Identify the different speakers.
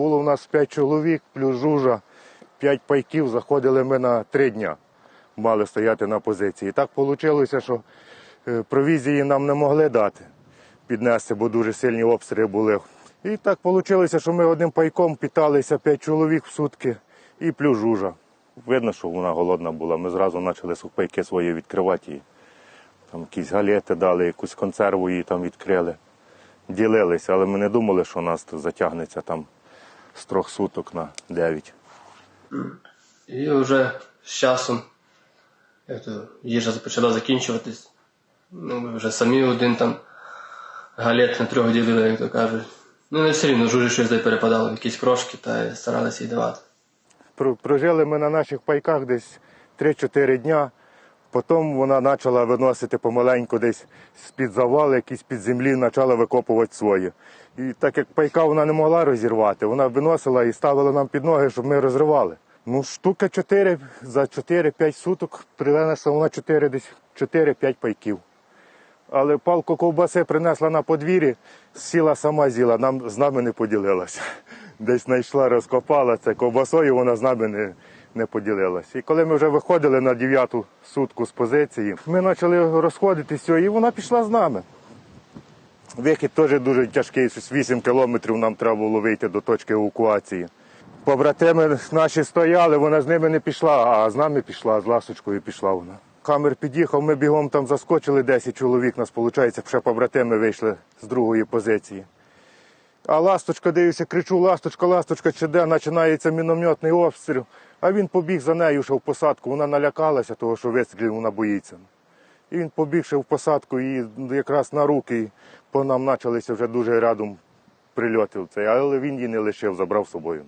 Speaker 1: Було у нас 5 чоловік, плюс жужа, 5 пайків, заходили ми на 3 дня. Мали стояти на позиції. Так вийшло, що е, провізії нам не могли дати піднести, бо дуже сильні обстріли були. І так вийшло, що ми одним пайком питалися 5 чоловік в сутки і плюс жужа. Видно, що вона голодна була. Ми зразу почали сухпайки свої відкривати її. Там якісь галети дали, якусь консерву її там відкрили. Ділилися, але ми не думали, що у нас затягнеться там з трьох суток на дев'ять.
Speaker 2: І вже з часом, як то їжа почала закінчуватись. Ну, ми вже самі один там галет на трьох ділили, як то кажуть. Ну, не все рівно жужі щось перепадало, якісь крошки, та й старалися їй давати.
Speaker 1: Прожили ми на наших пайках десь 3-4 дня. Потім вона почала виносити помаленьку десь з-під завали, якісь під землі, почала викопувати свої. І так як пайка вона не могла розірвати, вона виносила і ставила нам під ноги, щоб ми розривали. Ну, штука 4, за 4-5 суток принесла вона 4, десь 4-5 пайків. Але палку ковбаси принесла на подвір'ї, сіла сама з'їла, нам з нами не поділилася. Десь знайшла, розкопала це ковбасою, вона з нами не, не поділилася. І коли ми вже виходили на дев'яту сутку з позиції, ми почали розходитися, і вона пішла з нами. Вихід теж дуже тяжкий, щось 8 кілометрів нам треба було вийти до точки евакуації. Побратими наші стояли, вона з ними не пішла, а з нами пішла, з ласочкою пішла вона. Камер під'їхав, ми бігом там заскочили 10 чоловік, нас, виходить, ще побратими вийшли з другої позиції. А ласточка, дивлюся, кричу, ласточка, ласточка, чи де, починається мінометний обстріл. А він побіг за нею ще в посадку. Вона налякалася, того, що вистрілів вона боїться. І він побіг ще в посадку і якраз на руки по нам почалися вже дуже рядом прильоти. Але він її не лишив, забрав з собою.